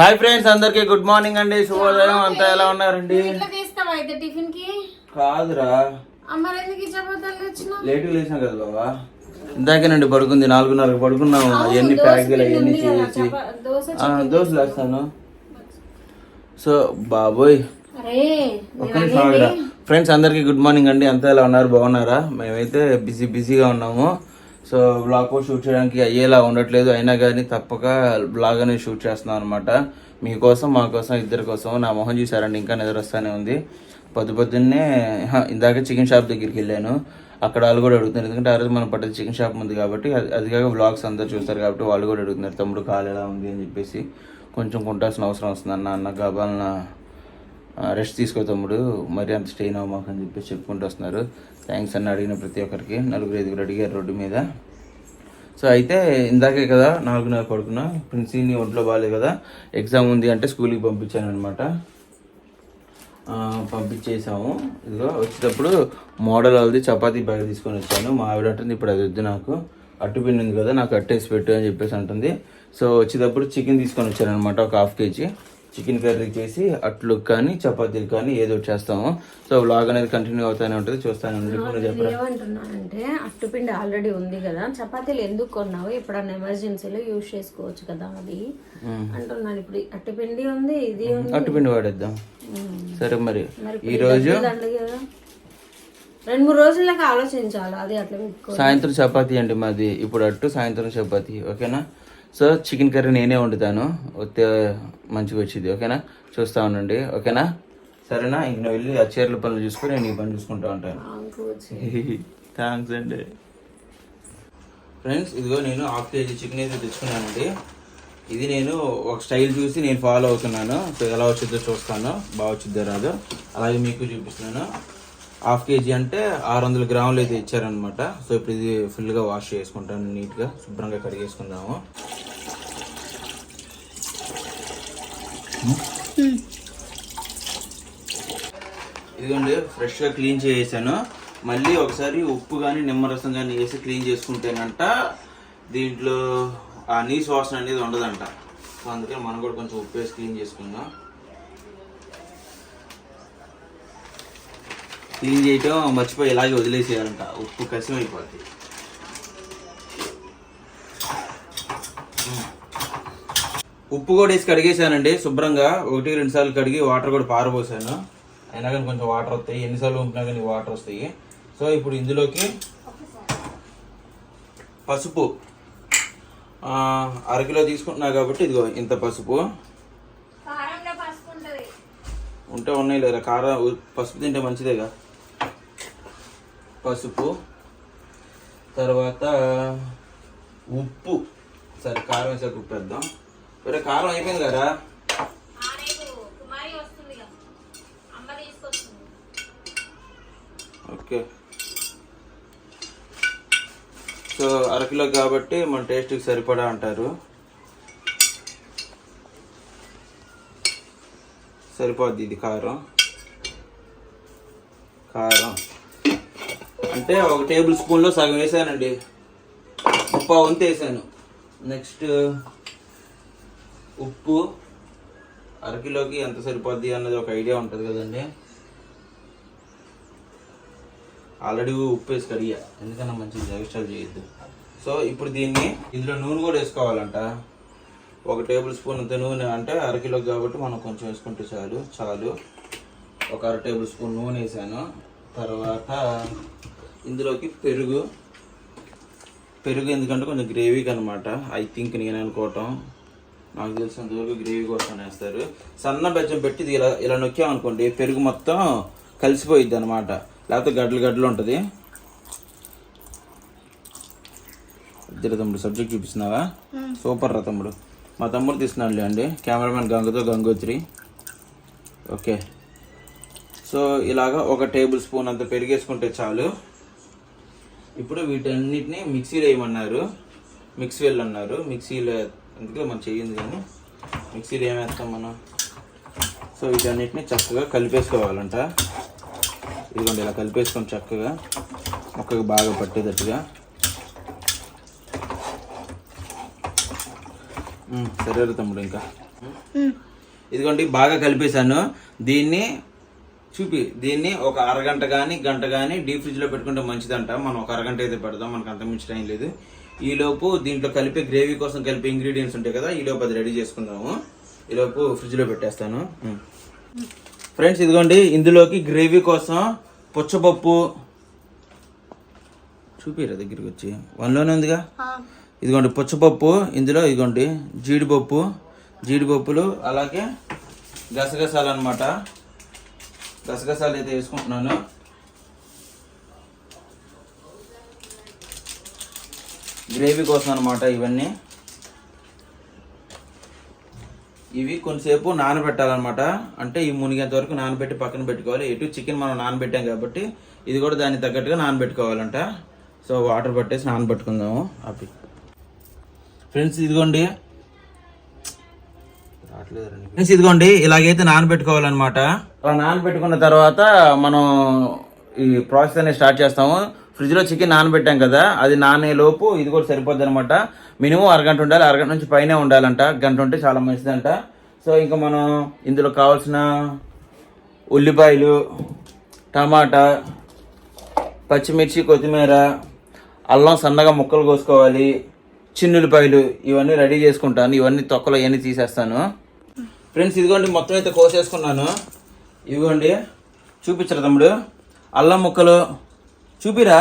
Hi friends అందరికి good morning అండి. శుభోదయం. అంతా ఎలా ఉన్నారండి? కాదురా. లేట్ లేసాం కదా బాబా ఇందాకేనండి పడుకుంది నాలుగున్నరకు పడుకున్నాము అవన్నీ ప్యాకులు అవన్నీ చేసి. దోశ దోశలు వేస్తాను సో బాబోయ్. ఒక్క నిమిషం ఫ్రెండ్స్ అందరికీ గుడ్ మార్నింగ్ అండి. అంతా ఎలా ఉన్నారు? బాగున్నారా? మేమైతే బిజీ బిజీగా ఉన్నాము. సో బ్లాగ్ పోస్ట్ షూట్ చేయడానికి అయ్యేలా ఉండట్లేదు. అయినా కానీ తప్పక బ్లాగ్ అనేది షూట్ చేస్తున్నాం అనమాట మీకోసం మా కోసం ఇద్దరి కోసం. నా మొహం చూసారండి ఇంకా నిద్ర వస్తానే ఉంది. పొద్దు పొద్దున్నే ఇందాక చికెన్ షాప్ దగ్గరికి వెళ్ళాను. అక్కడ వాళ్ళు కూడా అడుగుతున్నారు. ఎందుకంటే ఆ రోజు మనం పడ్డది చికెన్ షాప్ ఉంది కాబట్టి అది- అది కాక బ్లాగ్స్ అందరు చూస్తారు కాబట్టి వాళ్ళు కూడా అడుగుతున్నారు తమ్ముడు కాలు ఎలా ఉంది? అని చెప్పేసి. కొంచెం కొంటాల్సిన అవసరం వస్తుంది అన్న అన్న గాబాలన రెస్ట్ తీసుకో తమ్ముడు. మరి అంత స్టెయిన్ అవ్వమాకని అని చెప్పేసి చెప్పుకుంటూ వస్తున్నారు. థ్యాంక్స్ అని అడిగిన ప్రతి ఒక్కరికి. నలుగురు ఐదుగురు అడిగారు రోడ్డు మీద. సో అయితే ఇందాకే కదా నాలుగున్నర పడుకున్న. ప్రిన్సీని ఒంట్లో బాగాలేదు కదా. ఎగ్జామ్ ఉంది అంటే స్కూల్కి పంపించాను అనమాట పంపించేసాము ఇదిగో వచ్చేటప్పుడు మోడల్ వాళ్ళది చపాతీ బ్యాగ్ తీసుకొని వచ్చాను. మా ఆవిడ అంటుంది ఇప్పుడు అది వద్దు నాకు. అట్టు ఉంది కదా నాకు అట్టేసి పెట్టు అని చెప్పేసి అంటుంది. సో వచ్చేటప్పుడు చికెన్ తీసుకొని వచ్చాను అనమాట ఒక హాఫ్ కేజీ. చికెన్ కర్రీ చేసి అట్లు కానీ చపాతీలు కానీ ఏదో చేస్తాము. సో వ్లాగ్ అనేది కంటిన్యూ అవుతానే ఉంటుంది చూస్తాను ఏమంటున్నానంటే అట్టుపిండి ఆల్రెడీ ఉంది కదా. చపాతీలు ఎందుకు కొన్నావు? ఎప్పుడన్నా ఎమర్జెన్సీలో యూజ్ చేసుకోవచ్చు కదా అది. అంటున్నాను ఇప్పుడు. అట్టుపిండి ఉంది ఇది ఉంది. అట్టు పిండి వాడేద్దాం. సరే మరి దండగ కదా. రెండు మూడు రోజులకి ఆలోచించాలి అది అట్లా సాయంత్రం చపాతీ అండి మాది. ఇప్పుడు అట్టు సాయంత్రం చపాతీ ఓకేనా? సో చికెన్ కర్రీ నేనే వండుతాను. వస్తే మంచిగా వచ్చింది. ఓకేనా? చూస్తా ఉండండి. ఓకేనా? సరేనా? ఇంక నువ్వు వెళ్ళి ఆ చీరల పనులు చూసుకొని నేను ఈ పని చూసుకుంటా ఉంటాను. థ్యాంక్స్ అండి. ఫ్రెండ్స్ ఇదిగో నేను హాఫ్ కేజీ చికెన్ అయితే తెచ్చుకున్నానండి. ఇది నేను ఒక స్టైల్ చూసి నేను ఫాలో అవుతున్నాను. సో ఎలా వచ్చిందో చూస్తాను. బాగా వచ్చిద్దో రాదో. అలాగే మీకు చూపిస్తున్నాను. హాఫ్ కేజీ అంటే ఆరు వందల గ్రాములు అయితే ఇచ్చారనమాట సో ఇప్పుడు ఇది ఫుల్గా వాష్ చేసుకుంటాను నీట్గా శుభ్రంగా కడిగేసుకుందాము. ఇదిగోండి ఫ్రెష్గా క్లీన్ చేసేసాను. మళ్ళీ ఒకసారి ఉప్పు కానీ నిమ్మరసం కానీ వేసి క్లీన్ చేసుకుంటేనంట దీంట్లో ఆ నీసు వాసన అనేది ఉండదంట. సో అందుకని మనం కూడా కొంచెం ఉప్పు వేసి క్లీన్ చేసుకుందాం. క్లీన్ చేయటం మర్చిపోయి ఇలాగే వదిలేసేయాలంట. ఉప్పు కసిం అయిపోద్ది. ఉప్పు కూడా వేసి కడిగేసానండి శుభ్రంగా. ఒకటి రెండు సార్లు కడిగి వాటర్ కూడా పారబోసాను. అయినా కానీ కొంచెం వాటర్ వస్తాయి. ఎన్నిసార్లు ఉంటున్నా కానీ వాటర్ వస్తాయి. సో ఇప్పుడు ఇందులోకి పసుపు. అరకిలో తీసుకుంటున్నా కాబట్టి ఇదిగో ఇంత పసుపు. ఉంటే ఉన్నాయి లేదా కారం పసుపు తింటే మంచిదేగా? పసుపు తర్వాత ఉప్పు. సరే కారం వేసాక ఉప్పు వేద్దాం వేరే కారం అయిపోయింది కదా? ఓకే. సో అరకిలో కాబట్టి మన టేస్ట్కి సరిపడా అంటారు. సరిపోద్ది ఇది కారం. కారం. అంటే ఒక టేబుల్ స్పూన్లో సగం వేసానండి. ఉప్పు వంతు వేసాను. నెక్స్ట్ ఉప్పు అరకిలోకి ఎంత సరిపోద్ది అన్నది ఒక ఐడియా ఉంటుంది కదండి. ఆల్రెడీ ఉప్పు వేసి కడిగా ఎందుకన్నా మంచి ఎక్స్ట్రా చేయొద్దు. సో ఇప్పుడు దీన్ని ఇందులో నూనె కూడా వేసుకోవాలంట. ఒక టేబుల్ స్పూన్ అంత నూనె అంటే అరకిలోకి కాబట్టి మనం కొంచెం వేసుకుంటే చాలు చాలు. ఒక అర టేబుల్ స్పూన్ నూనె వేసాను. తర్వాత ఇందులోకి పెరుగు. పెరుగు ఎందుకంటే కొంచెం గ్రేవీకి అనమాట ఐ థింక్ నేను అనుకోవటం. నాకు తెలిసినంతవరకు గ్రేవీ కోసం వేస్తారు సన్న బెజ్జం పెట్టి ఇది ఇలా ఇలా నొక్కామనుకోండి పెరుగు మొత్తం కలిసిపోయిద్ది అనమాట లేకపోతే గడ్డలు గడ్డలు ఉంటుంది. ఇద్దరు తమ్ముడు సబ్జెక్ట్ చూపిస్తున్నావా? సూపర్ రా తమ్ముడు. మా తమ్ముడు తీస్తున్నాడులే అండి కెమెరామెన్ గంగతో గంగోత్రి. ఓకే. సో ఇలాగా ఒక టేబుల్ స్పూన్ అంత పెరిగేసుకుంటే చాలు. ఇప్పుడు వీటన్నిటిని మిక్సీలో వేయమన్నారు. మిక్సీ అన్నారు. మిక్సీలో ఎందుకంటే మనం చెయ్యింది కానీ మిక్సీలో ఏమేస్తాం మనం. సో వీటన్నిటిని చక్కగా కలిపేసుకోవాలంట. ఇదిగోండి ఇలా కలిపేసుకొని చక్కగా మొక్కకు బాగా పట్టేటట్టుగా. సరే తమ్ముడు ఇంకా. ఇదిగోండి బాగా కలిపేశాను. దీన్ని చూపి దీన్ని ఒక అరగంట కానీ గంట కానీ డీప్ ఫ్రిడ్జ్లో పెట్టుకుంటే మంచిదంట. మనం ఒక అరగంట అయితే పెడదాం మనకు అంత మించి టైం లేదు. ఈ లోపు దీంట్లో కలిపే గ్రేవీ కోసం కలిపే ఇంగ్రీడియంట్స్ ఉంటాయి కదా ఈ లోపు అది రెడీ చేసుకుందాము. ఈ లోపు ఫ్రిడ్జ్లో పెట్టేస్తాను ఫ్రెండ్స్ ఇదిగోండి ఇందులోకి గ్రేవీ కోసం పుచ్చపప్పు. చూపిరా దగ్గరికి వచ్చి. వన్లోనే ఉందిగా? ఇదిగోండి పుచ్చపప్పు ఇందులో ఇదిగోండి జీడిపప్పు. జీడిపప్పులు అలాగే గసగసాలు అనమాట గసగసాలు అయితే వేసుకుంటున్నాను. గ్రేవీ కోసం అనమాట ఇవన్నీ. ఇవి కొంతసేపు నానబెట్టాలన్నమాట. అంటే ఈ మునిగేంత వరకు నానబెట్టి పక్కన పెట్టుకోవాలి. ఎటు చికెన్ మనం నానబెట్టాం కాబట్టి ఇది కూడా దానికి తగ్గట్టుగా నానబెట్టుకోవాలంట. సో వాటర్ పట్టేసి నానబెట్టుకుందాము. అవి ఫ్రెండ్స్ ఇదిగోండి. ఫ్రెండ్స్ ఇదిగోండి ఇలాగైతే నానబెట్టుకోవాలన్నమాట. అలా నానబెట్టుకున్న తర్వాత మనం ఈ ప్రాసెస్ అనేది స్టార్ట్ చేస్తాము. ఫ్రిడ్జ్లో చికెన్ నానబెట్టాం కదా అది నానే లోపు ఇది కూడా సరిపోద్ది అనమాట మినిమం అరగంట ఉండాలి అరగంట నుంచి పైనే ఉండాలంట. గంట ఉంటే చాలా మంచిదంట. సో ఇంకా మనం ఇందులో కావాల్సిన ఉల్లిపాయలు టమాటా పచ్చిమిర్చి కొత్తిమీర అల్లం సన్నగా ముక్కలు కోసుకోవాలి చిన్నులపాయలు ఇవన్నీ రెడీ చేసుకుంటాను. ఇవన్నీ తొక్కలు ఇవన్నీ తీసేస్తాను. ఫ్రెండ్స్ ఇదిగోండి మొత్తం అయితే కోసేసుకున్నాను. ఇదిగోండి చూపించరు తమ్ముడు? అల్లం ముక్కలు. చూపిరా?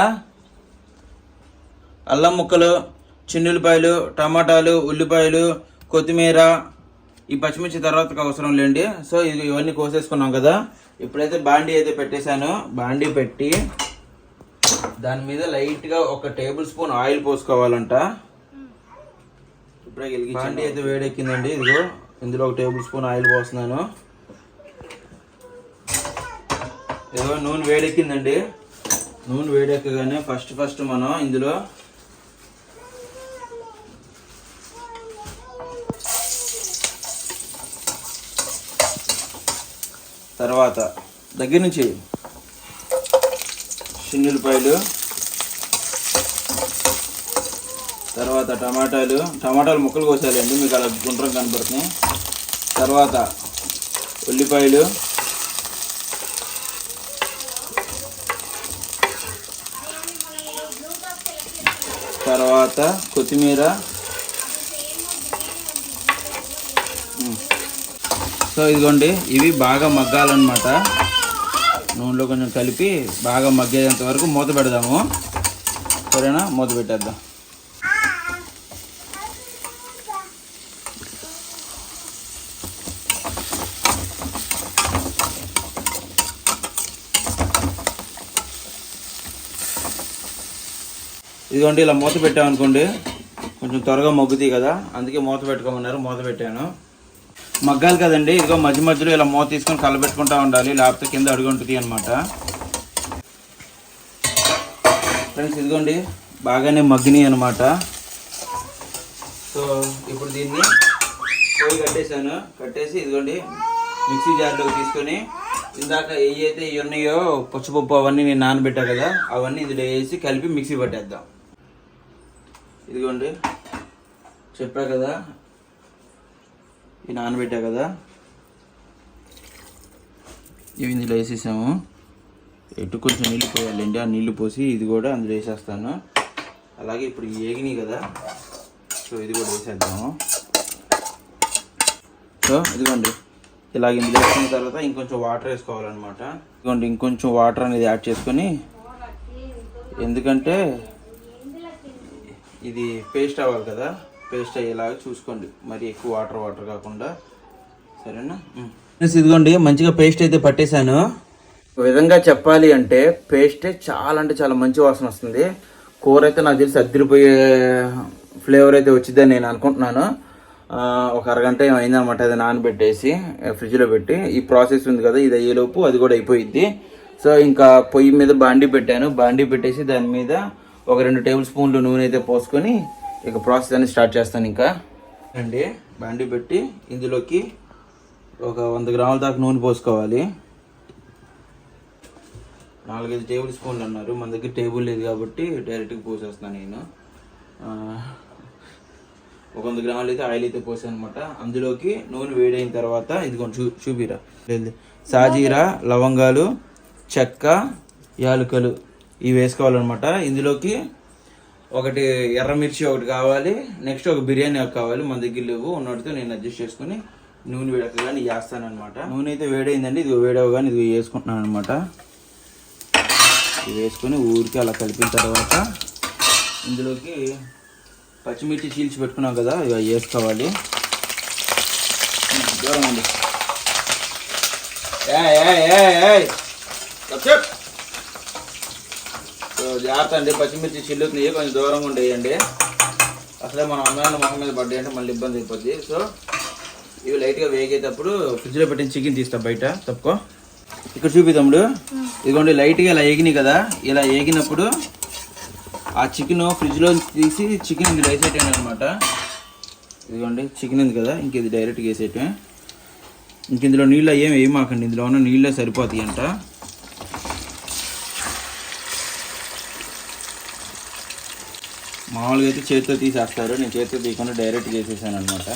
అల్లం ముక్కలు చిన్నులపాయలు టమాటాలు ఉల్లిపాయలు కొత్తిమీర ఈ పచ్చిమిర్చి తర్వాతకి అవసరం లేండి. సో ఇది ఇవన్నీ కోసేసుకున్నాం కదా. ఇప్పుడైతే బాండీ అయితే పెట్టేశాను. బాండీ పెట్టి దాని మీద లైట్గా ఒక టేబుల్ స్పూన్ ఆయిల్ పోసుకోవాలంట. ఇప్పుడే బాండీ అయితే వేడెక్కిందండి. ఇదిగో ఇందులో ఒక టేబుల్ స్పూన్ ఆయిల్ పోస్తున్నాను. ఏదో నూనె వేడెక్కిందండి. నూనె వేడెక్కగానే ఫస్ట్ ఫస్ట్ మనం ఇందులో తర్వాత దగ్గర నుంచి చిన్నులపాయలు తర్వాత టమాటాలు. టమాటాలు ముక్కలు కోసాలండి మీకు అలా గుండ్రం కనపడుతున్నాయి. తర్వాత ఉల్లిపాయలు. తర్వాత కొత్తిమీర. సో ఇదిగోండి ఇవి బాగా మగ్గాలన్నమాట. నూనెలో కొంచెం కలిపి బాగా మగ్గేంత వరకు మూత పెడదాము. సరేనా? మూత పెట్టేద్దాం. ఇదిగోండి ఇలా మూత పెట్టామనుకోండి కొంచెం త్వరగా మగ్గుతాయి కదా. అందుకే మూత పెట్టుకోమన్నారు మూత పెట్టాను. మగ్గాలి కదండి ఇదిగో మధ్య మధ్యలో ఇలా మూత తీసుకొని కలబెట్టుకుంటా ఉండాలి లేకపోతే కింద అడుగుంటుంది అనమాట ఫ్రెండ్స్ ఇదిగోండి బాగానే మగ్గినాయి అనమాట సో ఇప్పుడు దీన్ని పోయి కట్టేశాను. కట్టేసి ఇదిగోండి మిక్సీ జార్లోకి తీసుకొని ఇందాక ఏ అయితే ఇవి ఉన్నాయో పచ్చిపప్పు అవన్నీ నేను నానబెట్టా కదా అవన్నీ ఇందులో వేసి కలిపి మిక్సీ పట్టేద్దాం. ఇదిగోండి. చెప్పా కదా. ఇవి నానబెట్టా కదా. ఇవి ఇందులో వేసేసాము. ఎటు కొంచెం నీళ్ళు పోయాలండి ఆ నీళ్ళు పోసి ఇది కూడా అందులో వేసేస్తాను. అలాగే ఇప్పుడు ఏగినాయి కదా. సో ఇది కూడా వేసేద్దాము. సో ఇదిగోండి. ఇలాగ ఇందులో వేసుకున్న తర్వాత ఇంకొంచెం వాటర్ వేసుకోవాలన్నమాట. ఇదిగోండి ఇంకొంచెం వాటర్ అనేది యాడ్ చేసుకొని ఎందుకంటే ఇది పేస్ట్ అవ్వాలి కదా. పేస్ట్ అయ్యేలాగా చూసుకోండి. మరి ఎక్కువ వాటర్ వాటర్ కాకుండా. సరేనా? ఇదిగోండి మంచిగా పేస్ట్ అయితే పట్టేశాను. ఒక విధంగా చెప్పాలి అంటే పేస్ట్ చాలా అంటే చాలా మంచి వాసన వస్తుంది. కూర అయితే నాకు తెలిసి అద్దరిపోయే ఫ్లేవర్ అయితే వచ్చిందని నేను అనుకుంటున్నాను. ఒక అరగంట ఏమైందనమాట అయిందనమాట అది నానబెట్టేసి ఫ్రిడ్జ్లో పెట్టి. ఈ ప్రాసెస్ ఉంది కదా ఇది అయ్యేలోపు అది కూడా అయిపోయింది సో ఇంకా పొయ్యి మీద బాండీ పెట్టాను. బాండీ పెట్టేసి దాని మీద ఒక రెండు టేబుల్ స్పూన్లు నూనె అయితే పోసుకొని ఇక ప్రాసెస్ అనేది స్టార్ట్ చేస్తాను ఇంకా. అండి బండి పెట్టి ఇందులోకి ఒక వంద గ్రాముల దాకా నూనె పోసుకోవాలి. నాలుగైదు టేబుల్ స్పూన్లు అన్నారు. మన దగ్గర టేబుల్ లేదు కాబట్టి డైరెక్ట్గా పోసేస్తాను నేను. ఒక వంద గ్రాములు అయితే ఆయిల్ అయితే పోసాను అనమాట అందులోకి నూనె వేడైన తర్వాత ఇదిగోండి చూ చూపిరా. సాజీరా లవంగాలు చెక్క యాలకులు. ఇవి వేసుకోవాలన్నమాట. ఇందులోకి ఒకటి ఎర్రమిర్చి ఒకటి కావాలి. నెక్స్ట్ ఒక బిర్యానీ కావాలి. మన దగ్గర లేవు. ఉన్నటితో నేను అడ్జస్ట్ చేసుకుని నూనె వేడకగానే వేస్తాను అనమాట నూనె అయితే వేడైందండి. ఇది వేడవగానే ఇది వేసుకుంటున్నాను అనమాట ఇది వేసుకొని ఊరికి అలా కలిపిన తర్వాత ఇందులోకి పచ్చిమిర్చి చీల్చి పెట్టుకున్నాం కదా ఇవి వేసుకోవాలి. దూరం ఉంది ఏ ఏ ఏ ఏ జాగ్రత్త అండి. పచ్చిమిర్చి చిల్లుతున్నాయి కొంచెం దూరంగా ఉండేయండి. అసలే మనం అమ్మాయిల మొహం మీద పడ్డాయి అంటే మళ్ళీ ఇబ్బంది అయిపోద్ది. సో ఇవి లైట్గా వేగేటప్పుడు ఫ్రిడ్జ్లో పెట్టిన చికెన్ తీస్తా బయట. తప్పుకో. ఇక్కడ చూపిద్దాముడు ఇదిగోండి లైట్గా ఇలా ఏగినాయి కదా. ఇలా ఏగినప్పుడు ఆ చికెన్ ఫ్రిడ్జ్లో తీసి చికెన్ ఇది రైస్ వేయటం అనమాట ఇదిగోండి చికెన్ ఉంది కదా. ఇంక ఇది డైరెక్ట్గా వేసేయటమే. ఇంక ఇందులో నీళ్ళు ఏం వేయమాకండి. ఇందులో ఉన్న నీళ్ళే సరిపోతాయి అంట. మామూలుగా అయితే చేతితో తీసేస్తారు. నేను చేతితో తీయకుండా డైరెక్ట్ చేసేసాను అనమాట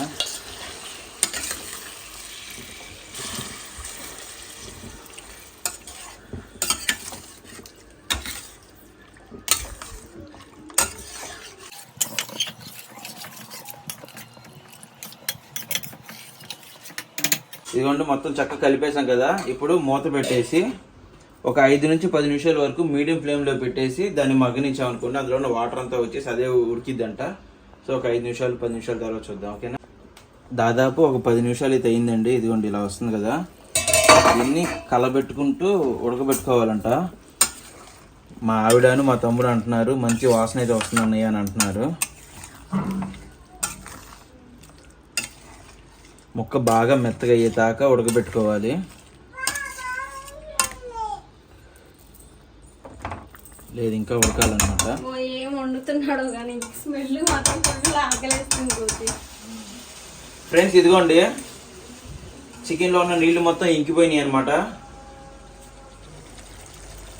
ఇదిగోండి మొత్తం చక్కగా కలిపేసాం కదా. ఇప్పుడు మూత పెట్టేసి ఒక ఐదు నుంచి పది నిమిషాల వరకు మీడియం ఫ్లేమ్లో పెట్టేసి దాన్ని మగ్గనిచ్చాం అనుకోండి అందులో ఉన్న వాటర్ అంతా వచ్చేసి అదే ఉడికిద్దంట. సో ఒక ఐదు నిమిషాలు పది నిమిషాల తర్వాత చూద్దాం ఓకేనా? దాదాపు ఒక పది నిమిషాలు అయితే అయిందండి. ఇదిగోండి ఇలా వస్తుంది కదా. దీన్ని కలబెట్టుకుంటూ ఉడకబెట్టుకోవాలంట. మా ఆవిడను మా తమ్ముడు అంటున్నారు మంచి వాసన అయితే వస్తుంది అన్నయ్య అని అంటున్నారు. ముక్క బాగా మెత్తగా అయ్యేదాకా ఉడకబెట్టుకోవాలి. లేదు ఇంకా ఉడకాలన్నమాట. ఓ ఏం వండుతున్నాడో కానీ స్మెల్ మాత్రం ఫుల్ ఆకలేస్తుంది కోతి ఫ్రెండ్స్ ఇదిగోండి. చికెన్లో ఉన్న నీళ్ళు మొత్తం ఇంకిపోయినాయి అనమాట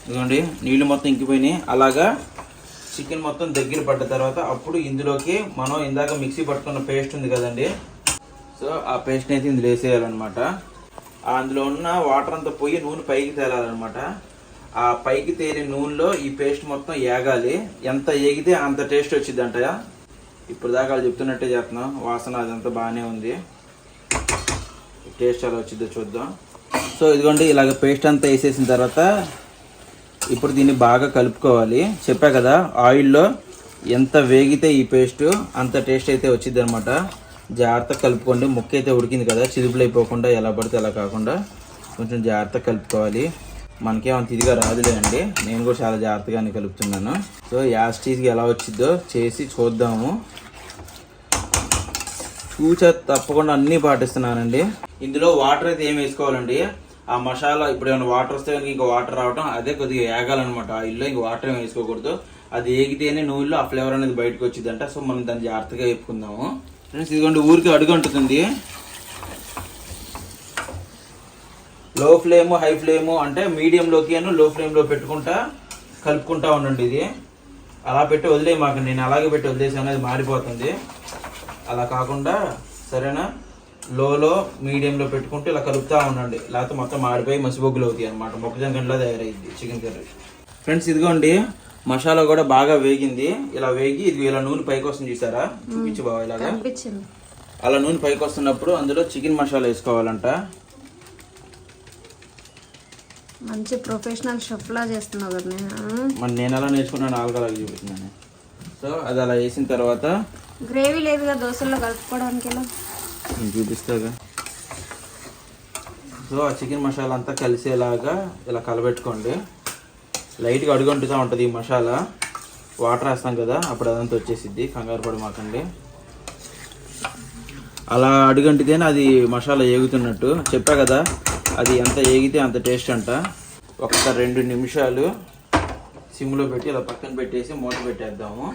ఇదిగోండి నీళ్ళు మొత్తం ఇంకిపోయినాయి. అలాగా చికెన్ మొత్తం దగ్గర పడ్డ తర్వాత అప్పుడు ఇందులోకి మనం ఇందాక మిక్సీ పట్టుకున్న పేస్ట్ ఉంది కదండి. సో ఆ పేస్ట్ అయితే ఇందులో వేసేయాలన్నమాట. అందులో ఉన్న వాటర్ అంతా పోయి నూనె పైకి తేలాలన్నమాట. ఆ పైకి తేలిన నూనెలో ఈ పేస్ట్ మొత్తం ఏగాలి. ఎంత ఏగితే అంత టేస్ట్ వచ్చిందంట ఇప్పుడు దాకా వాళ్ళు చెప్తున్నట్టే చేస్తున్నాం. వాసన అదంతా బాగానే ఉంది. టేస్ట్ అలా వచ్చిందో చూద్దాం. సో ఇదిగోండి ఇలాగ పేస్ట్ అంతా వేసేసిన తర్వాత ఇప్పుడు దీన్ని బాగా కలుపుకోవాలి. చెప్పా కదా ఆయిల్లో ఎంత వేగితే ఈ పేస్ట్ అంత టేస్ట్ అయితే వచ్చింది అనమాట జాగ్రత్తగా కలుపుకోండి. ముక్క అయితే ఉడికింది కదా చిదుపులు అయిపోకుండా ఎలా పడితే అలా కాకుండా కొంచెం జాగ్రత్తగా కలుపుకోవాలి. మనకేమంత ఇదిగా రాదులే అండి నేను కూడా చాలా జాగ్రత్తగానే కలుపుతున్నాను. సో యాస్టీస్కి ఎలా వచ్చిందో చేసి చూద్దాము. చూచా తప్పకుండా అన్నీ పాటిస్తున్నానండి. ఇందులో వాటర్ అయితే ఏం వేసుకోవాలండి? ఆ మసాలా ఇప్పుడు ఏమైనా వాటర్ వస్తే కనుక ఇంకా వాటర్ రావడం అదే కొద్దిగా ఏగాలన్నమాట. ఆయిల్లో ఇంక వాటర్ ఏం వేసుకోకూడదు. అది ఏగితేనే నూనెలో ఆ ఫ్లేవర్ అనేది బయటకు వచ్చిందంట సో మనం దాన్ని జాగ్రత్తగా వేపుకుందాము. ఫ్రెండ్స్ ఇదిగోండి ఊరికి అడుగు అంటుంది లో ఫ్లేమ్ హై ఫ్లేమ్ అంటే మీడియంలోకి అను లో ఫ్లేమ్లో పెట్టుకుంటా కలుపుకుంటా ఉండండి ఇది. అలా పెట్టి వదిలే మాకు నేను అలాగే పెట్టి వదిలేసాను అది మారిపోతుంది. అలా కాకుండా సరేనా? లోలో మీడియంలో పెట్టుకుంటూ ఇలా కలుపుతా ఉండండి. లేకపోతే మొత్తం మాడిపోయి మసిబొగ్గులు అవుతాయి అనమాట మొక్కజొన్న గంటలో తయారైంది చికెన్ కర్రీ. ఫ్రెండ్స్ ఇదిగోండి మసాలా కూడా బాగా వేగింది. ఇలా వేగి ఇది ఇలా నూనె పైకి వస్తుంది చూసారా? చూపించి బాగా ఇలాగా. అలా నూనె పైకి వస్తున్నప్పుడు అందులో చికెన్ మసాలా వేసుకోవాలంట. మంచి ప్రొఫెషనల్ షెఫ్ లా చేస్తున్నావు కదా నేను మరి నేను అలా నేర్చుకున్నాను నాలుగలాగా చూపిస్తున్నాను సో అది అలా వేసిన తర్వాత గ్రేవీ లేదుగా దోశల్లో కలుపుకోవడానికి ఎలా? చూపిస్తాగా సో ఆ చికెన్ మసాలా అంతా కలిసేలాగా ఇలా కలబెట్టుకోండి. లైట్గా అడుగంటుతూ ఉంటుంది ఈ మసాలా. వాటర్ వేస్తాం కదా అప్పుడు అదంతా వచ్చేసిద్ది. కంగారు పడి మాకండి అలా అడుగంటితేనే అది మసాలా ఏగుతున్నట్టు. చెప్పా కదా అది ఎంత ఏగితే అంత టేస్ట్ అంట. ఒక రెండు నిమిషాలు సిమ్లో పెట్టి ఇలా పక్కన పెట్టేసి మూత పెట్టేద్దాము.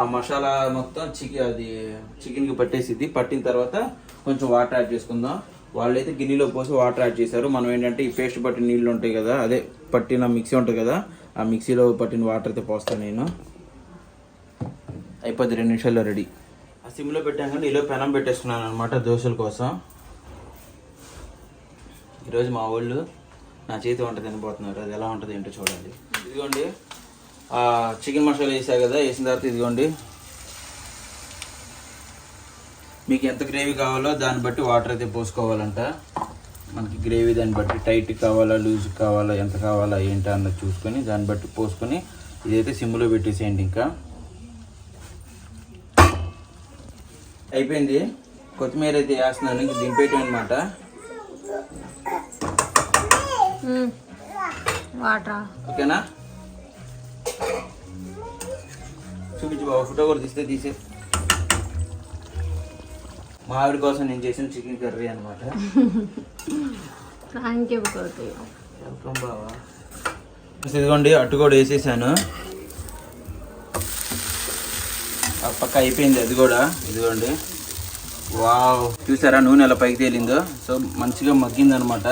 ఆ మసాలా మొత్తం చికెన్ అది చికెన్కి పట్టేసిద్ది. పట్టిన తర్వాత కొంచెం వాటర్ యాడ్ చేసుకుందాం. వాళ్ళైతే గిన్నెలో పోసి వాటర్ యాడ్ చేశారు. మనం ఏంటంటే ఈ పేస్ట్ పట్టిన నీళ్ళు ఉంటాయి కదా అదే పట్టిన మిక్సీ ఉంటుంది కదా ఆ మిక్సీలో పట్టిన వాటర్ అయితే పోస్తాను నేను. అయిపోద్ది రెండు నిమిషాల్లో రెడీ. ఆ సిమ్లో పెట్టాం కానీ ఈలో పెనం పెట్టేసుకున్నాను అనమాట దోశల కోసం. ఈరోజు మా వాళ్ళు నా చేతి వంట తినబోతున్నారు అది ఎలా ఉంటుంది ఏంటో చూడండి. ఇదిగోండి. చికెన్ మసాలా వేసాను కదా వేసిన తర్వాత ఇదిగోండి. మీకు ఎంత గ్రేవీ కావాలో దాన్ని బట్టి వాటర్ అయితే పోసుకోవాలంట. మనకి గ్రేవీ దాన్ని బట్టి టైట్ కావాలా లూజ్ కావాలా ఎంత కావాలా ఏంటా అన్నది చూసుకొని దాన్ని బట్టి పోసుకొని ఇదైతే సిమ్లో పెట్టేసేయండి ఇంకా. అయిపోయింది. కొత్తిమీర అయితే వేస్తున్నాను ఇంక దింపేయటం అనమాట వాటరా ఓకేనా? చూపించు బాబు ఫోటో కూడా తీస్తే తీసే. మా ఆవిడ కోసం నేను చేసిన చికెన్ కర్రీ అనమాట థ్యాంక్ యూ కోటి వెల్కమ్ బావా. ఇదిగోండి అట్టు కూడా వేసేసాను. ఆ పక్క అయిపోయింది అది కూడా ఇదిగోండి. వావ్ చూసారా నూనె ఎలా పైకి తేలిందో? సో మంచిగా మగ్గింది అనమాట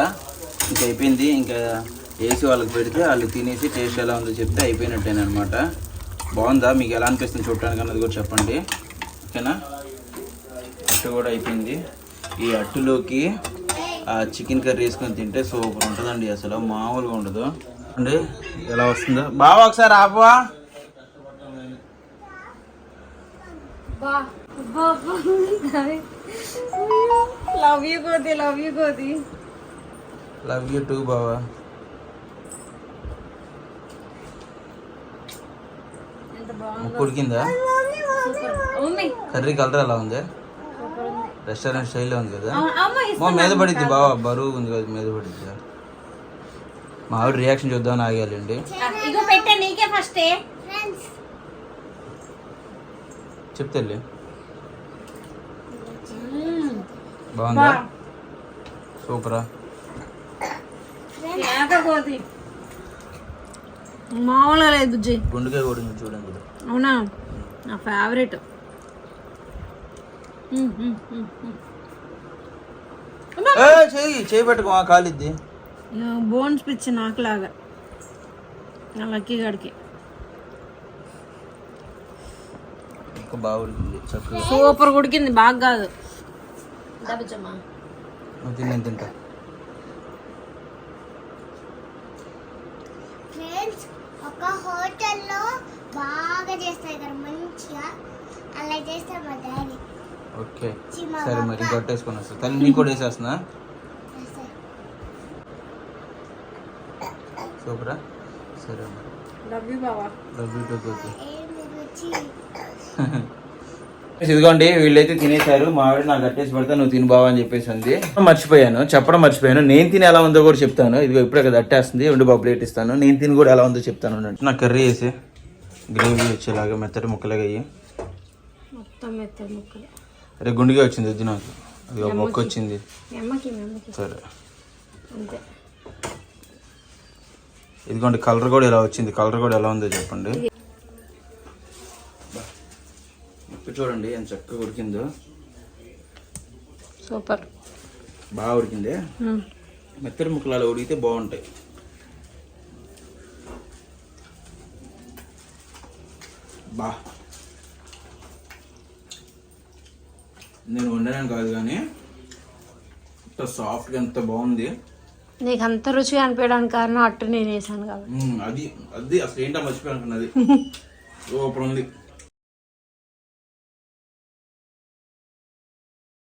ఇంకా అయిపోయింది. ఇంకా వేసి వాళ్ళకి పెడితే వాళ్ళు తినేసి టేస్ట్ ఎలా ఉందో చెప్తే అయిపోయినట్టేనమాట బాగుందా? మీకు ఎలా అనిపిస్తుంది చూడటానికి అన్నది కూడా చెప్పండి. ఓకేనా? అట్టు కూడా అయిపోయింది. ఈ అట్టులోకి ఆ చికెన్ కర్రీ వేసుకొని తింటే సూపర్ ఉంటుందండి అసలు. మామూలుగా ఉండదు. అండి ఎలా వస్తుందో? బావా ఒకసారి ఆపవా love you గోది love you గోది. Love you too బావా ఎంత బాగుంది. ముక్కు ఉడికిందా? కర్రీ కలర్ ఎలా ఉంది? రెస్టారెంట్ స్టైల్లో ఉంది కదా. అమ్మ మా మీద పడిద్ది బావా బరువు ఉంది కదా మీద పడిద్ది. మా ఆవిడ రియాక్షన్ చూద్దామని ఆగాలండి. ఇగో పెట్టే నీకే ఫస్టే చెప్తే బాగుందా? సూపరా. కోతి మామూలుగా లేదు బుజ్జి గుండెకాయ కూడా ఉంది చూడండి. అవునా? నా ఫేవరెట్ ఏ, చెయ్యి చేయి పెట్టుకో ఆ కాలిద్ది. బోన్స్ పిచ్చి నాకులాగా. నా లక్కీ గడికి. బాగా ఉడికింది సూపర్ ఉడికింది బాగా కాదు. తింటా ఫ్రెండ్స్ ఒక హోటల్లో బాగా చేస్తారు కదా మంచిగా అలా చేస్తారు మా డాడీ. ఓకే. సరే మరి కొట్టేసుకొని వస్తా. తల్లి నీకు కూడా వేసేస్తున్నా. సూపరా? సరే లవ్ యూ బావా. లవ్ యూ టూ ఓకే ఏమి రుచి ఇదిగోండి వీళ్ళైతే తినేశారు. మా ఆవిడ నాకు కట్టేసి పెడతా నువ్వు తిని బావా అని చెప్పేసి ఉంది మర్చిపోయాను చెప్పడం మర్చిపోయాను. నేను తిని ఎలా ఉందో కూడా చెప్తాను. ఇదిగో ఇప్పుడే కదా అట్టేస్తుంది. రెండు బాబు ప్లేట్ ఇస్తాను. నేను తిని కూడా ఎలా ఉందో చెప్తాను నాకు కర్రీ వేసి. గ్రేవీ వచ్చేలాగా మెత్తటి ముక్కలుగా అయ్యి మొత్తం మెత్తడి ముక్కలు. అరే గుండెగా వచ్చింది వద్దు నాకు. అది ఒక మొక్క వచ్చింది. సరే. అంతే. ఇదిగోండి కలర్ కూడా ఎలా వచ్చింది. కలర్ కూడా ఎలా ఉందో చెప్పండి. ముక్క చూడండి ఎంత చక్కగా ఉడికిందో. సూపర్. బాగా ఉడికింది. మెత్తడి ముక్కలు అలా ఉడికితే బాగుంటాయి. బా. నేను వండాను కాదు కానీ ఎంత సాఫ్ట్గా ఎంత బాగుంది. నీకు అంత రుచిగా అనిపించడానికి కారణం అట్టు నేను వేసాను కాబట్టి. అది అది అసలు ఏంటో మర్చిపోయాను అనుకున్నది. సూపర్ ఉంది.